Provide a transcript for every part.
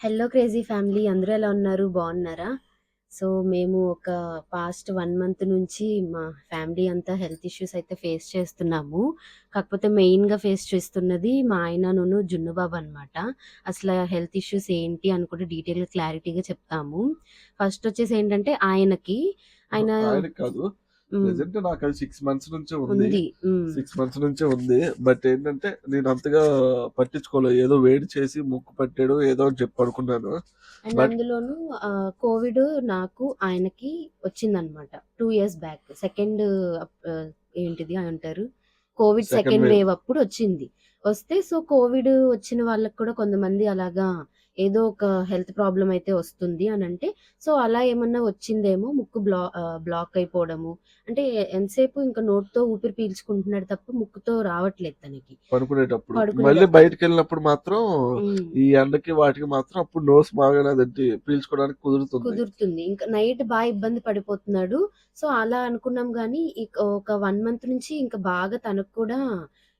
Hello crazy family అందరూ ఎలా ఉన్నారు? బాగున్నారా? సో మేము ఒక పాస్ట్ వన్ మంత్ నుంచి మా ఫ్యామిలీ అంతా హెల్త్ ఇష్యూస్ అయితే ఫేస్ చేస్తున్నాము. కాకపోతే మెయిన్గా ఫేస్ చేస్తున్నది మా ఆయన నూను జున్నుబాబు అనమాట అసలు హెల్త్ ఇష్యూస్ ఏంటి అని కూడా డీటెయిల్గా క్లారిటీగా చెప్తాము. ఫస్ట్ వచ్చేసి ఏంటంటే ఆయనకి ఆయన కాదు ప్రెసెంట్ నాకు అది సిక్స్ మంత్స్ నుంచే ఉంది. సిక్స్ మంత్స్ నుంచే ఉంది. బట్ ఏంటంటే నేను అంతగా పట్టించుకోలేదు ఏదో వేడి చేసి ముక్కు పట్టాడు ఏదో అని చెప్పి అనుకున్నాను అందులోను కోవిడ్ నాకు ఆయనకి వచ్చిందనమాట. టూ ఇయర్స్ బ్యాక్ సెకండ్ ఏంటిది అంటారు? కోవిడ్ సెకండ్ వేవ్ అప్పుడు వచ్చింది. వస్తే సో కోవిడ్ వచ్చిన వాళ్ళకి కూడా కొంతమంది అలాగా ఏదో ఒక హెల్త్ ప్రాబ్లం అయితే వస్తుంది అని అంటే సో అలా ఏమన్నా వచ్చిందేమో ముక్కు బ్లా బ్లాక్ అయిపోవడము. అంటే ఎంతసేపు ఇంకా నోట్తో ఊపిరి పీల్చుకుంటున్నాడు తప్ప ముక్కుతో రావట్లేదు తనకి. పడుకునేటప్పుడు. మళ్ళీ బయటకు వెళ్ళినప్పుడు మాత్రం. ఈ ఎండకి వాటికి మాత్రం అప్పుడు నోస్ బాగా పీల్చుకోవడానికి కుదురుతుంది. కుదురుతుంది. ఇంకా నైట్ బాగా ఇబ్బంది పడిపోతున్నాడు. సో అలా అనుకున్నాం కానీ ఒక వన్ మంత్ నుంచి ఇంకా బాగా తనకు కూడా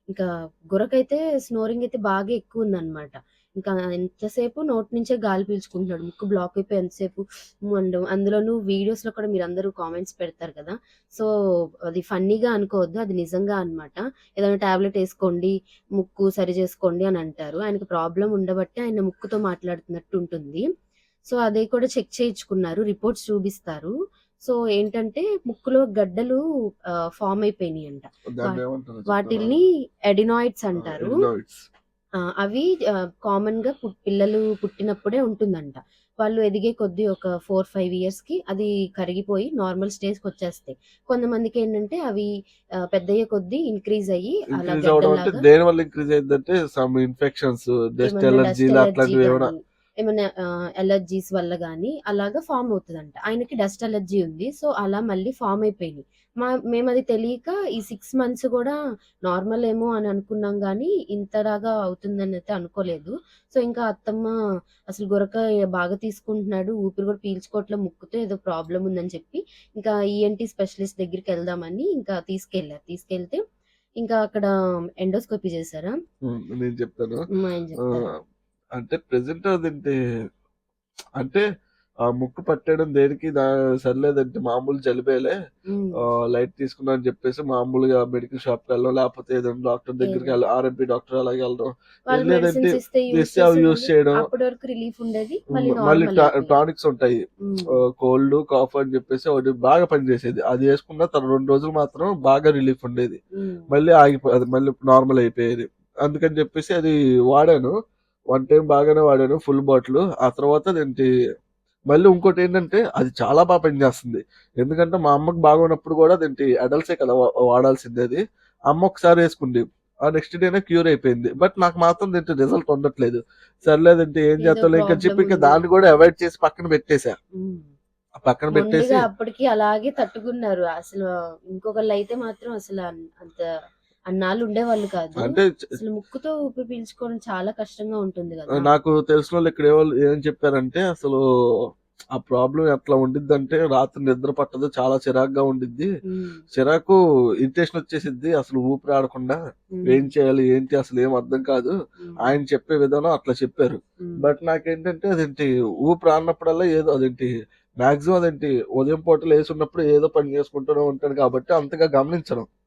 ఇంకా గురకైతే స్నోరింగ్ అయితే బాగా ఎక్కువ ఉందన్నమాట. ఇంకా ఎంతసేపు నోటి నుంచే గాలి పీల్చుకుంటున్నాడు. ముక్కు బ్లాక్ అయిపోయి ఎంతసేపు అండ్ అందులోనూ వీడియోస్లో కూడా మీరు అందరూ కామెంట్స్ పెడతారు కదా. సో అది ఫన్నీగా అనుకోవద్దు. అది నిజంగా అన్నమాట. ఏదైనా టాబ్లెట్ వేసుకోండి ముక్కు సరి చేసుకోండి అని అంటారు. ఆయనకు ప్రాబ్లం ఉండబట్టి ఆయన ముక్కుతో మాట్లాడుతున్నట్టు ఉంటుంది. సో అది కూడా చెక్ చేయించుకున్నారు. రిపోర్ట్స్ చూపిస్తారు. సో ఏంటంటే ముక్కులో గడ్డలు ఫామ్ అయిపోయినాయి అంట వాటిల్ని ఎడినాయిడ్స్ అంటారు. అవి కామన్గా పుట్- పిల్లలు పుట్టినప్పుడే ఉంటుందంట. వాళ్ళు ఎదిగే కొద్దీ ఒక ఫోర్ ఫైవ్ ఇయర్స్కి అది కరిగిపోయి నార్మల్ స్టేజ్కి వచ్చేస్తాయి. కొంతమందికి ఏంటంటే అవి పెద్దయ్యే కొద్దీ ఇంక్రీజ్ అయ్యి అలా దేని వల్ల ఇంక్రీజ్ అయిందంటే సమ్ ఇన్ఫెక్షన్స్ డస్ట్ ఎలర్జీ అట్లాంటివి ఏమైనా ఏమైనా ఎలర్జీస్ వల్ల కానీ అలాగా ఫామ్ అవుతుందంట. ఆయనకి డస్ట్ ఎలర్జీ ఉంది. సో అలా మళ్ళీ ఫామ్ అయిపోయినాయి. మా మేము అది తెలియక ఈ సిక్స్ మంత్స్ కూడా నార్మల్ ఏమో అని అనుకున్నాం కానీ ఇంతలాగా అవుతుందని అయితే అనుకోలేదు. సో ఇంకా అత్తమ్మ అసలు గురక బాగా తీసుకుంటున్నాడు ఊపిరి కూడా పీల్చుకోవట్లేదు ముక్కుతో ఏదో ప్రాబ్లం ఉందని చెప్పి ఇంకా ఈఎన్టీ స్పెషలిస్ట్ దగ్గరికి వెళ్దామని ఇంకా తీసుకెళ్ళారు తీసుకెళ్తే ఇంకా అక్కడ ఎండోస్కోపీ చేశారా? నేను చెప్తాను. అంటే ప్రెసెంట్ అదేంటి అంటే ఆ ముక్కు పట్టడం దేనికి? సర్లేదంటే మామూలు జలిబేలే. లైట్ తీసుకున్నా అని చెప్పేసి మామూలుగా మెడికల్ షాప్కి వెళ్ళడం లేకపోతే ఏదైనా డాక్టర్ దగ్గరికి ఏదో. వెళ్ళి ఆర్ఎంపీ డాక్టర్ అలాగే వెళ్ళడం. వాళ్ళు లేదంటే ఇస్తే అవి యూజ్ చేయడం. మళ్ళీ టానిక్స్ ఉంటాయి. కోల్డ్ కాఫ్ అని చెప్పేసి ఒకటి బాగా పనిచేసేది. అది వేసుకున్న తన రెండు రోజులు మాత్రం బాగా రిలీఫ్ ఉండేది. మళ్ళీ ఆగిపో అది మళ్ళీ నార్మల్ అయిపోయేది. అందుకని చెప్పేసి అది వాడాను. వన్ టైం బాగానే వాడాను ఫుల్ బాటిల్. ఆ తర్వాత అదేంటి మళ్ళీ ఇంకోటి ఏంటంటే అది చాలా బాగా పనిచేస్తుంది. ఎందుకంటే మా అమ్మకి బాగున్నప్పుడు కూడా అదేంటి అడల్ట్సే కదా వాడాల్సింది అది అమ్మ ఒకసారి వేసుకుంది. ఆ నెక్స్ట్ డేనే క్యూర్ అయిపోయింది. బట్ నాకు మాత్రం దీంట్లో రిజల్ట్ ఉండట్లేదు. సర్లేదంటే ఏం ఏదో చేస్తాం ఇంకా చెప్పి ఇంకా దాన్ని కూడా అవాయిడ్ చేసి పక్కన పెట్టేశా. పక్కన పెట్టేసి అప్పటికి అలాగే తట్టుకున్నారు. అసలు ఇంకొకళ్ళు అయితే మాత్రం అసలు అంత అన్నాళ్ళు ఉండేవాళ్ళు కాదు. అంటే అసలు ముక్కుతో ఊపిరి పీల్చుకోవడం చాలా కష్టంగా ఉంటుంది కదా. నాకు తెలిసిన వాళ్ళు ఇక్కడ ఏవాళ్ళు ఏం చెప్పారంటే అసలు ఆ ప్రాబ్లం ఎట్లా ఉండిద్ది రాత్రి నిద్ర పట్టదు చాలా చిరాగ్గా ఉండిద్ది. చిరాకు ఇరిటేషన్ వచ్చేసిద్ది అసలు ఊపిరి ఆడకుండా. ఏం చేయాలి ఏంటి అసలు ఏం అర్థం కాదు. ఆయన చెప్పే విధానం అట్లా చెప్పారు. బట్ నాకేంటంటే అదేంటి ఊపిరి ఆడినప్పుడల్లా ఏదో అదేంటి మాక్సిమం అదేంటి ఉదయం పూటలు వేసి ఉన్నప్పుడు ఏదో పని చేసుకుంటూనే ఉంటాను కాబట్టి అంతగా గమనించను. ఆ,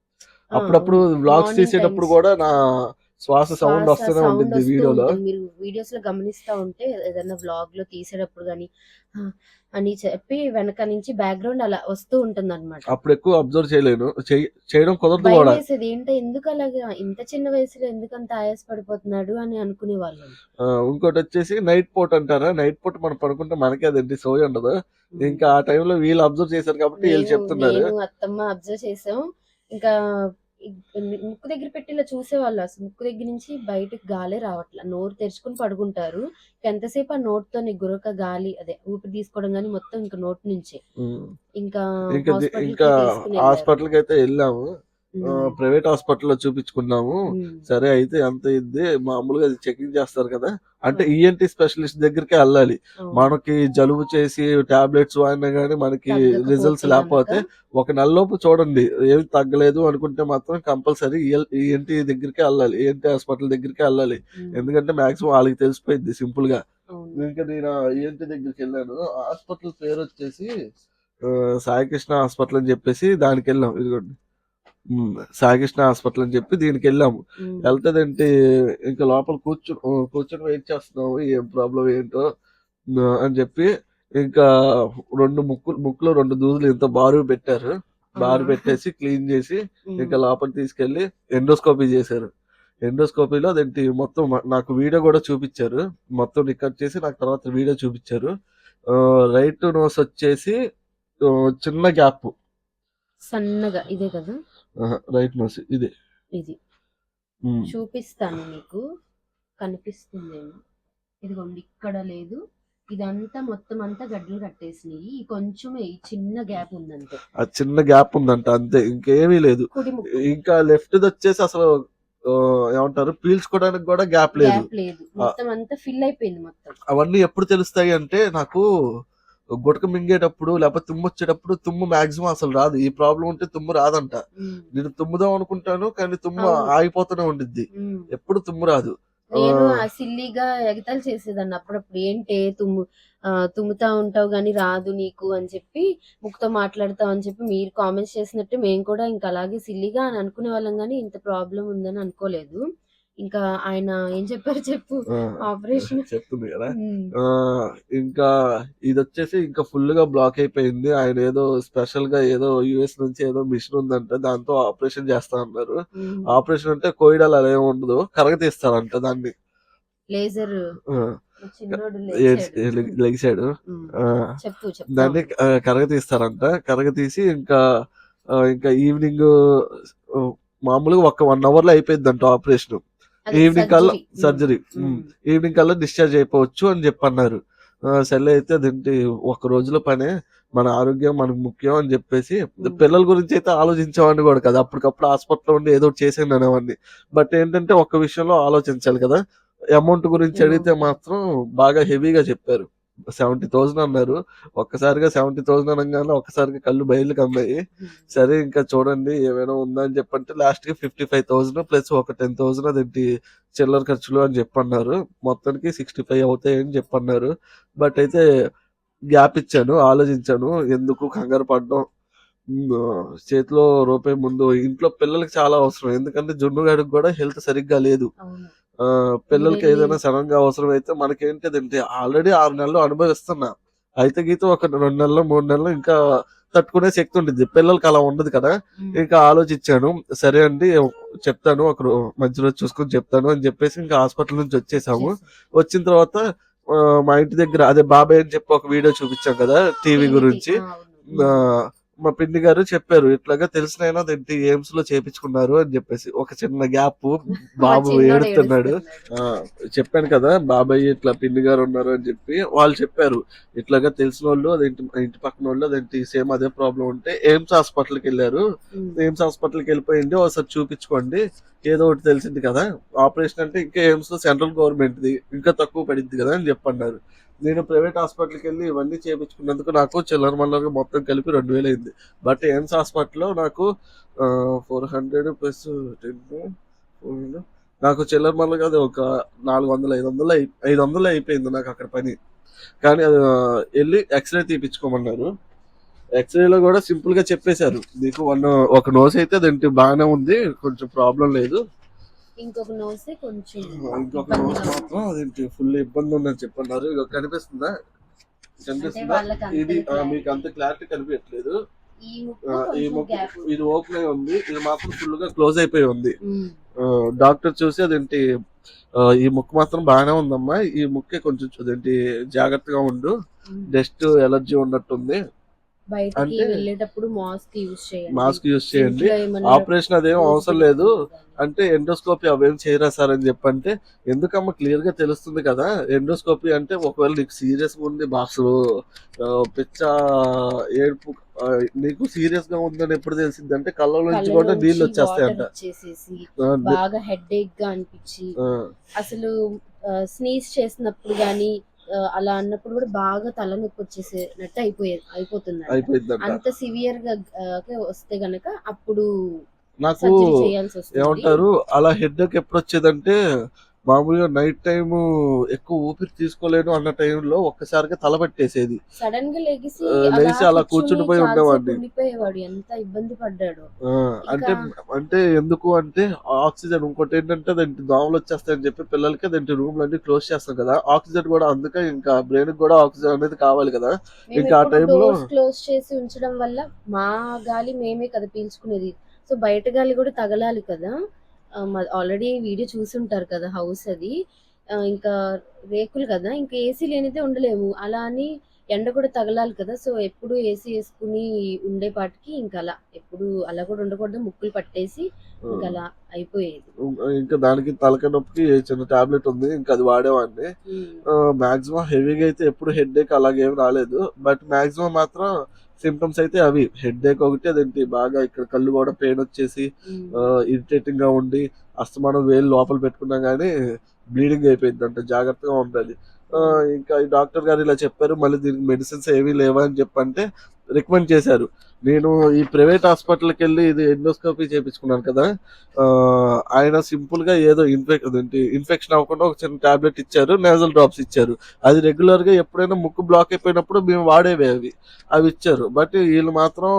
అప్పుడప్పుడు మార్నింగ్ తీసేటప్పుడు కూడా నా శ్వాస సౌండ్ వస్తూనే వస్తూ వీడియోలో. ఉంటుంది. మీరు వీడియోస్లో గమనిస్తా ఉంటే ఏదైనా వ్లాగ్లో తీసేటప్పుడు కానీ అని చెప్పి వెనక నుంచి బ్యాక్గ్రౌండ్ అలా వస్తూ ఉంటుంది అనమాట అప్పుడు ఎక్కువ అబ్జర్వ్ చేయలేను. చేయ- చేయడం కుదరదు కూడా. వేసేది ఏంటో ఎందుకు అలాగా? ఇంత చిన్న వయసులో ఎందుకు అంత ఆయాస పడిపోతున్నాడు అని అనుకునే వాళ్ళం. ఇంకోటి వచ్చేసి నైట్ పూట అంటారా? నైట్ పూట మనం పడుకుంటే మనకే అదేంటి? సోయి ఉండదు. ఇంకా ఆ టైంలో వీళ్ళు అబ్జర్వ్ చేశారు కాబట్టి వీళ్ళు నేను చెప్తున్నారు. నేను అత్తమ్మ అబ్జర్వ్ చేసాం. ఇంకా ముక్కు దగ్గర పెట్టి ఇలా చూసేవాళ్ళు అసలు. ముక్కు దగ్గర నుంచి బయటకు గాలే రావట్లే. నోరు తెరుచుకుని పడుకుంటారు. ఎంతసేపు ఆ నోట్తో గురక గాలి అదే ఊపిరి తీసుకోవడం కానీ మొత్తం ఇంకా నోట్ నుంచే. ఇంకా ఇంకా హాస్పిటల్ అయితే వెళ్ళాము. ప్రైవేట్ హాస్పిటల్లో చూపించుకున్నాము. సరే అయితే ఎంత అయింది మామూలుగా అది చెకింగ్ చేస్తారు కదా. అంటే. ఈఎన్టీ స్పెషలిస్ట్ దగ్గరికి వెళ్ళాలి. మనకి జలుబు చేసి టాబ్లెట్స్ వాడినా కానీ మనకి రిజల్ట్స్ లేకపోతే ఒక నెల లోపు చూడండి ఏమి తగ్గలేదు అనుకుంటే మాత్రం కంపల్సరీ ఈఎన్టీ దగ్గరికి వెళ్ళాలి. ఈఎన్టీ హాస్పిటల్ దగ్గరికి వెళ్ళాలి. ఎందుకంటే మాక్సిమం వాళ్ళకి తెలిసిపోయింది సింపుల్గా. ఇంకా నేను ఈఎన్టీ దగ్గరికి వెళ్ళాను. హాస్పిటల్ పేరు వచ్చేసి సాయికృష్ణ హాస్పిటల్ అని చెప్పేసి దానికి వెళ్ళాం. ఇదిగోండి. సాయికృష్ణ హాస్పిటల్ అని చెప్పి దీనికి వెళ్ళాము. వెళ్తేదేంటి ఇంకా లోపల కూర్చొని కూర్చొని వెయిట్ చేస్తున్నాము ఏం ప్రాబ్లం ఏంటో అని చెప్పి ఇంకా రెండు ముక్కులు ముక్కులో రెండు దూదులు ఇంత బారు పెట్టారు. బారు! పెట్టేసి క్లీన్ చేసి. ఇంకా లోపల తీసుకెళ్ళి ఎండోస్కోపీ చేశారు. ఎండోస్కోపీలో అదేంటి మొత్తం నాకు వీడియో కూడా చూపించారు. మొత్తం రికార్డ్ చేసి నాకు తర్వాత వీడియో చూపించారు. రైట్ నోస్ వచ్చేసి చిన్న గ్యాప్ సన్నగా ఇదే కదా? రైట్ నోస్ ఇది. ఇది. చూపిస్తాను మీకు. కనిపిస్తుందేమో. ఇదిగోండి ఇక్కడ లేదు. ఇదంతా మొత్తం అంతా గడ్డలు కట్టేసినాయి ఈ కొంచెం ఈ చిన్న గ్యాప్ ఉందంతే. ఆ చిన్న గ్యాప్ ఉందంట అంతే. ఇంకేమీ లేదు. ఇంకా లెఫ్ట్ వచ్చేసి అసలు ఏమంటారు పీల్చుకోవడానికి కూడా గ్యాప్ లేదు. గ్యాప్ లేదు. మొత్తం అంతా ఫిల్ అయిపోయింది మొత్తం. అవన్నీ ఎప్పుడు తెలుస్తాయి అంటే నాకు గుటక మింగేటప్పుడు లేకపోతే తుమ్ము వచ్చేటప్పుడు తుమ్ము మాక్సిమం అసలు రాదు. ఈ ప్రాబ్లం ఉంటే తుమ్ము రాదంట. నేను తుమ్ముదాం అనుకుంటాను కానీ తుమ్ము. ఆగిపోతూనే ఉండిద్ది. ఎప్పుడు తుమ్ము రాదు. నేను సిల్లీగా ఎగతాలు చేసేదాన్ని. అప్పుడప్పుడు ఏంటే తుమ్ము తుమ్ముతా ఉంటావు గానీ రాదు నీకు అని చెప్పి ముక్తో మాట్లాడతావు అని చెప్పి మీరు కామెంట్స్ చేసినట్టు మేము కూడా ఇంకా అలాగే సిల్లీగా అని అనుకునే వాళ్ళం కానీ ఇంత ప్రాబ్లం ఉందని అనుకోలేదు. ఇంకా ఆయన ఏం చెప్పారు చెప్పు? ఆపరేషన్. చెప్తుంది కదా ఇంకా ఇది వచ్చేసి ఇంకా ఫుల్గా బ్లాక్ అయిపోయింది. ఆయన ఏదో స్పెషల్గా ఏదో యుఎస్ నుంచి ఏదో మిషన్ ఉందంట దాంతో ఆపరేషన్ చేస్తా అన్నారు. ఆపరేషన్ అంటే కోయిడాలు అలా ఏమి ఉండదు కరగ తీస్తారంట దాన్ని. లేజర్. లెగిసాడు దాన్ని ఆ, కరగ తీస్తారంట. కరగ తీసి ఇంకా ఇంకా ఈవినింగ్ మామూలుగా ఒక వన్ అవర్లో అయిపోయింది అంట ఆపరేషన్. ఈవినింగ్ కల్లా surgery. Um, surgery um, evening కల్లా డిశ్చార్జ్ అయిపోవచ్చు అని చెప్పన్నారు. ఆ, సర్లే అయితే అదేంటి ఒక రోజుల పనే మన ఆరోగ్యం మనకు ముఖ్యం అని చెప్పేసి. పిల్లల గురించి అయితే ఆలోచించేవాడిని కూడా కదా. అప్పటికప్పుడు హాస్పిటల్లో ఉండి ఏదో చేసాను అనేవాడిని. బట్ ఏంటంటే ఒక్క విషయంలో ఆలోచించాలి కదా. అమౌంట్ గురించి అడిగితే. మాత్రం బాగా హెవీగా చెప్పారు. సెవెంటీ థౌసండ్ అన్నారు. ఒక్కసారిగా సెవెంటీ థౌసండ్ అనగానే ఒక్కసారిగా కళ్ళు బయలు కమ్మాయి సరే ఇంకా చూడండి ఏమైనా ఉందా అని చెప్పంటే లాస్ట్కి ఫిఫ్టీ ఫైవ్ థౌసండ్ ప్లస్ ఒక టెన్ థౌసండ్ అదేంటి చిల్లర ఖర్చులు అని చెప్పన్నారు. మొత్తానికి సిక్స్టీ ఫైవ్ అవుతాయి అని చెప్పన్నారు. బట్ అయితే గ్యాప్ ఇచ్చాను ఆలోచించాను. ఎందుకు కంగారు పడడం? చేతిలో రూపాయి ముందు ఇంట్లో పిల్లలకి చాలా అవసరం. ఎందుకంటే జున్నుగాడికి కూడా హెల్త్ సరిగ్గా లేదు. పిల్లలకి ఏదైనా సడన్గా అవసరం అయితే మనకేంటి అదంటే ఆల్రెడీ ఆరు నెలలు అనుభవిస్తున్నా. అయితే గీత ఒక రెండు నెలలు మూడు నెలలు ఇంకా తట్టుకునే శక్తి ఉండిద్ది. పిల్లలకి అలా ఉండదు కదా. ఇంకా ఆలోచించాను. సరే అండి చెప్తాను ఒక మంచి రోజు చూసుకొని చెప్తాను అని చెప్పేసి ఇంకా హాస్పిటల్ నుంచి వచ్చేసాము. వచ్చిన తర్వాత మా ఇంటి దగ్గర అదే బాబాయ్ అని చెప్పి ఒక వీడియో చూపించాం కదా టీవీ గురించి. మా పిండి గారు చెప్పారు ఇట్లాగా తెలిసిన అదేంటి ఎయిమ్స్లో చేపించుకున్నారు అని చెప్పేసి. ఒక చిన్న గ్యాప్ బాబు. ఆ, చెప్పాను కదా బాబాయ్ ఇట్లా పిండి గారు ఉన్నారు అని చెప్పి వాళ్ళు చెప్పారు. ఇట్లాగా తెలిసిన వాళ్ళు అదేంటి ఇంటి పక్కన వాళ్ళు అదేంటి సేమ్ అదే ప్రాబ్లం ఉంటే ఎయిమ్స్ హాస్పిటల్కి వెళ్ళారు. ఉమ్. ఎయిమ్స్ హాస్పిటల్కి వెళ్ళిపోయింది ఒకసారి చూపించుకోండి. ఏదో ఒకటి తెలిసింది కదా. ఆపరేషన్ అంటే ఇంకా ఎయిమ్స్లో సెంట్రల్ గవర్నమెంట్ ది ఇంకా తక్కువ పడింది కదా అని చెప్పన్నారు. నేను ప్రైవేట్ హాస్పిటల్కి వెళ్ళి ఇవన్నీ చేయించుకున్నందుకు నాకు చిల్లర మొత్తం కలిపి రెండు వేలు అయింది. బట్ ఎయిమ్స్ హాస్పిటల్లో నాకు ఫోర్ హండ్రెడ్ ప్లస్ టెన్ నాకు చిల్లర మల్లగా అది ఒక నాలుగు వందలు ఐదు వందలు అయి- ఐదు వందలు అయిపోయింది నాకు అక్కడ పని. కానీ అది వెళ్ళి ఎక్స్రే తీపించుకోమన్నారు ఎక్స్రేలో కూడా సింపుల్గా చెప్పేశారు. నీకు వన్ ఒక నోస్ అయితే అదేంటి బాగానే ఉంది కొంచెం ప్రాబ్లం లేదు. ఇంకొక నోసే కొంచెం ఇంకొక నోస్. మాత్రం అదేంటి ఫుల్ ఇబ్బంది ఉందని చెప్పన్నారు. ఇక కనిపిస్తుందా? కనిపిస్తుందా? ఇది. మీకు అంత క్లారిటీ కనిపించట్లేదు. ఈ ముక్కు ఇది ఓపెన్ అయి ఉంది. ఇది మాత్రం ఫుల్గా క్లోజ్ అయిపోయి ఉంది. డాక్టర్ చూసి అదేంటి ఈ ముక్కు మాత్రం బాగానే ఉందమ్మా. ఈ ముక్కే కొంచెం అదేంటి జాగ్రత్తగా ఉండు. డస్ట్ ఎలర్జీ ఉన్నట్టుంది. బయటికి వెళ్ళేటప్పుడు మాస్క్ యూజ్ చేయండి మాస్క్ యూస్ చేయండి. ఆపరేషన్ అదేం యూజ్ అవసరం లేదు. అంటే ఎండోస్కోపీ అవేం చేయరా సార్ అని చెప్పంటే ఎందుకమ్మా క్లియర్గా తెలుస్తుంది కదా ఎండోస్కోపీ అంటే ఒకవేళ నీకు సీరియస్గా ఉంది బాక్స్ పిచ్చ ఏడుపు నీకు సీరియస్గా ఉందని ఎప్పుడు తెలిసింది అంటే కళ్ళ నుంచి కళ్ళలో కూడా నీళ్ళు వచ్చేస్తాయంట. బాగా హెడ్ ఏక్గా అనిపించి అసలు స్నీజ్ చేసినప్పుడు గానీ అలా అన్నప్పుడు కూడా బాగా తలనొప్పి వచ్చేసేనట్టు అయిపోయేది అయిపోతుంది అంత సివియర్గా వస్తే గనక అప్పుడు నాకు సర్జరీ చేయాల్సి వస్తుంది. ఏమంటారు అలా హెడ్ ఎప్పుడు వచ్చేదంటే మామూలుగా నైట్ టైం ఎక్కువ ఊపిరి తీసుకోలేను అన్న టైంలో ఒక్కసారిగా తల పట్టేసేది. సడన్గా లెగిసి అలా కూర్చుని పోయి ఉండేవాడిని. ఎంత ఇబ్బంది పడ్డాడు. అంటే అంటే ఎందుకు అంటే ఆక్సిజన్ ఇంకోటి ఏంటంటే దానికి దోమలు వచ్చేస్తాయని చెప్పి పిల్లలకి దాంట్లో రూమ్ అన్ని క్లోజ్ చేస్తాం కదా. ఆక్సిజన్ కూడా అందుకే ఇంకా బ్రెయిన్ కూడా ఆక్సిజన్ అనేది కావాలి కదా. ఇంకా ఆ టైంలో- క్లోజ్ చేసి ఉంచడం వల్ల మా గాలి మేమే కదా పీల్చుకునేది. సో బయట గాలి కూడా తగలాలి కదా. ఆల్రెడీ వీడియో చూసి ఉంటారు కదా హౌస్ అది. ఇంకా రేకులు కదా ఇంకా ఏసీ లేనిదే ఉండలేము. అలా అని ఎండ కూడా తగలాలి కదా సో ఎప్పుడు ఏసీ వేసుకుని ఉండేపాటికి ఇంకా అలా. ఎప్పుడు అలా కూడా ఉండకూడదు ముక్కులు పట్టేసి ఇంకా అలా అయిపోయేది. ఇంకా దానికి తలకాయ నొప్పికి చిన్న టాబ్లెట్ ఉంది ఇంకా అది వాడేవాడిని. మాక్సిమం హెవీగా అయితే ఎప్పుడు హెడ్ ఏక్ అలాగేం రాలేదు. బట్ మాక్సిమం మాత్రం సిమ్టమ్స్ అయితే అవి. హెడ్ ఏక్ ఒకటి అదేంటి బాగా ఇక్కడ కళ్ళు కూడా పెయిన్ వచ్చేసి. ఇరిటేటింగ్గా ఉండి అస్తమానం వేలు లోపల పెట్టుకున్నా గానీ బ్లీడింగ్ అయిపోయింది అంటే జాగ్రత్తగా ఉండాలి. ఇంకా ఈ డాక్టర్ గారు ఇలా చెప్పారు మళ్ళీ దీనికి మెడిసిన్స్ ఏమీ లేవా అని చెప్పంటే రికమెండ్ చేశారు. నేను ఈ ప్రైవేట్ హాస్పిటల్కి వెళ్ళి ఇది ఎండోస్కోపీ చేయించుకున్నాను కదా ఆయన సింపుల్గా ఏదో ఇన్ఫెక్ అదేంటి ఇన్ఫెక్షన్ అవ్వకుండా ఒక చిన్న టాబ్లెట్ ఇచ్చారు నేజల్ డ్రాప్స్ ఇచ్చారు. అది రెగ్యులర్గా ఎప్పుడైనా ముక్కు బ్లాక్ అయిపోయినప్పుడు మేము వాడేవి అవి అవి ఇచ్చారు. బట్ వీళ్ళు మాత్రం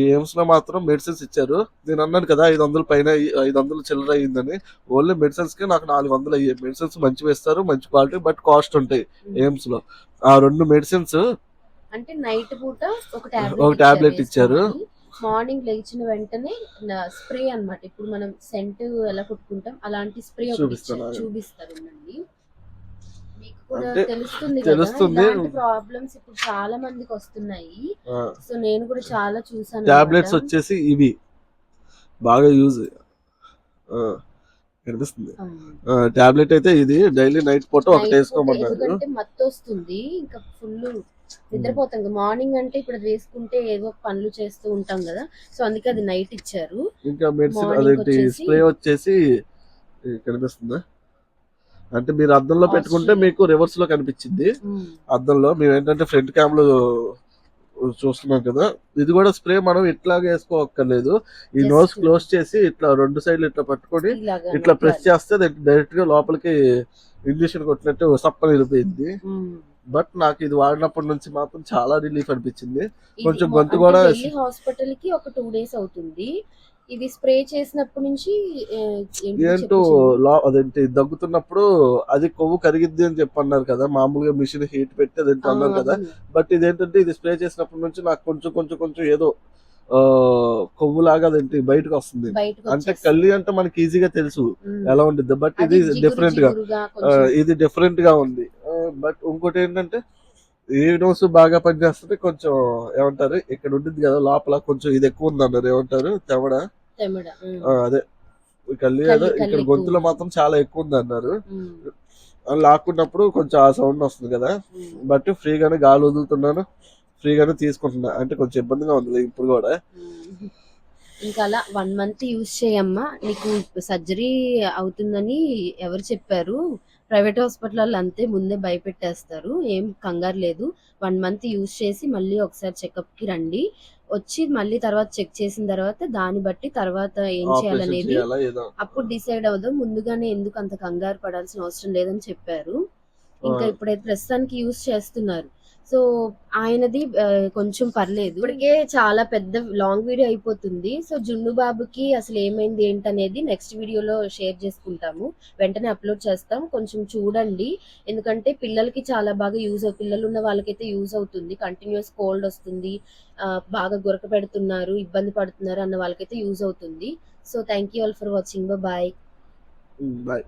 ఈ ఎయిమ్స్లో మాత్రం మెడిసిన్స్ ఇచ్చారు. నేను అన్నాను కదా ఐదు వందల పైన ఐదు వందలు చిల్లర అయ్యిందని. ఓన్లీ మెడిసిన్స్కి నాకు నాలుగు వందలు అయ్యాయి. మెడిసిన్స్ మంచివి ఇస్తారు మంచి క్వాలిటీ బట్ కాస్ట్ ఉంటాయి ఎయిమ్స్లో. ఆ రెండు మెడిసిన్స్ అంటే నైట్ పూట ఒక ఒక టాబ్లెట్ ఇచ్చారు. మార్నింగ్ లేచిన వెంటనే స్ప్రే అన్నమాట. ఇప్పుడు మనం సెంట్ ఎలా కొట్టుకుంటాం అలాంటి స్ప్రే. చూపిస్తారు. మీకు కూడా తెలుస్తుంది ప్రాబ్లమ్స్ ఇప్పుడు చాలా మందికి వస్తున్నాయి. సో నేను కూడా చాలా చూసాను టాబ్లెట్స్. వచ్చేసి ఇవి. బాగా యూజ్ కనిపిస్తుంది. టాబ్లెట్ అయితే ఇది డైలీ నైట్ పూట ఒకటి వేసుకోమన్నారు మత్తు వస్తుంది ఇంకా ఫుల్ నిద్రపోతాం కదా మార్నింగ్ అంటే ఇప్పుడు అది వేసుకుంటే ఏదో పనులు చేస్తూ ఉంటాం కదా సో అందుకే అది నైట్ ఇచ్చారు. ఇంకా మెడిసిన్ అదేంటి స్ప్రే వచ్చేసి కనిపిస్తుందా? అంటే మీరు అద్దంలో పెట్టుకుంటే. మీకు రివర్స్లో కనిపించింది. అద్దంలో మేము ఏంటంటే ఫ్రంట్ క్యామ్లో చూస్తున్నాం కదా. ఇది కూడా స్ప్రే మనం ఇట్లాగే వేసుకోవక్కర్లేదు ఈ నోస్ క్లోజ్ చేసి ఇట్లా రెండు సైడ్లు ఇట్లా పట్టుకొని ఇట్లా ప్రెస్. చేస్తే డైరెక్ట్గా లోపలికి ఇంజక్షన్ కొట్టినట్టు సప్పని వెళ్ళిపోయింది ఉమ్. బట్ నాకు ఇది వాడినప్పటి నుంచి మాత్రం చాలా రిలీఫ్ అనిపించింది. కొంచెం గొంతు కూడా- హాస్పిటల్కి ఒక టూ డేస్ అవుతుంది. ఇది స్ప్రే చేసినప్పటి నుంచి ఏంటి లా అదేంటి దగ్గుతున్నప్పుడు అది కొవ్వు కరిగిద్ది అని చెప్పి అన్నారు కదా. మామూలుగా మిషన్ హీట్ పెట్టి అదేంటి ఆ, అన్నారు కదా. బట్ ఇదేంటంటే ఇది స్ప్రే చేసినప్పటి నుంచి నాకు కొంచెం కొంచెం కొంచెం ఏదో కొవ్వు లాగా అదేంటి బయటకు వస్తుంది. అంటే. కల్లి అంటే మనకి ఈజీగా తెలుసు. ఎలా ఉండిద్ది. బట్ అది ఇది డిఫరెంట్గా ఇది డిఫరెంట్గా ఉంది. బట్ ఇంకోటి ఏంటంటే ఏ నోస్ బాగా పనిచేస్తుంది. కొంచెం ఏమంటారు? ఇక్కడ ఉండిద్ది కదా లోపల కొంచెం ఇది ఎక్కువ ఉంది అన్నారు ఏమంటారు. ఆ, అదే. ఏదో కల్లి ఇక్కడ గొంతులో. మాత్రం చాలా ఎక్కువ ఉంది అన్నారు. అది లాక్కున్నప్పుడు కొంచెం ఆ సౌండ్ వస్తుంది కదా. బట్ ఫ్రీగానే గాలి వదులుతున్నాను. ఫ్రీగానే తీసుకుంటున్నా. అంటే కొంచెం ఇబ్బందిగా ఉంది ఇప్పుడు కూడా. ఇంకా అలా వన్ మంత్ యూజ్ చేయమ్మా. నీకు సర్జరీ అవుతుందని ఎవరు చెప్పారు? ప్రైవేట్ హాస్పిటల్ అంతే ముందే భయపెట్టేస్తారు. ఏం కంగారు లేదు. వన్ మంత్ యూజ్ చేసి మళ్ళీ ఒకసారి చెకప్కి రండి. వచ్చి మళ్ళీ తర్వాత చెక్ చేసిన తర్వాత దాన్ని బట్టి తర్వాత ఏం చేయాలనేది అప్పుడు డిసైడ్ అవుదాం ముందుగానే ఎందుకు అంత కంగారు పడాల్సిన అవసరం లేదని చెప్పారు. ఇంకా. ఇప్పుడైతే ప్రస్తుతానికి యూజ్ చేస్తున్నారు. సో ఆయనది కొంచెం పర్లేదు. ఇప్పటికే చాలా పెద్ద లాంగ్ వీడియో అయిపోతుంది. సో జున్ను బాబుకి అసలు ఏమైంది ఏంటనేది నెక్స్ట్ వీడియోలో షేర్ చేసుకుంటాము. వెంటనే అప్లోడ్ చేస్తాం. కొంచెం చూడండి. ఎందుకంటే పిల్లలకి చాలా బాగా యూజ్ అవుతుంది పిల్లలు ఉన్న వాళ్ళకైతే యూజ్ అవుతుంది. కంటిన్యూస్ కోల్డ్ వస్తుంది. బాగా గురక పెడుతున్నారు ఇబ్బంది పడుతున్నారు అన్న వాళ్ళకైతే యూజ్ అవుతుంది. So thank you all for watching. Bye. Bye.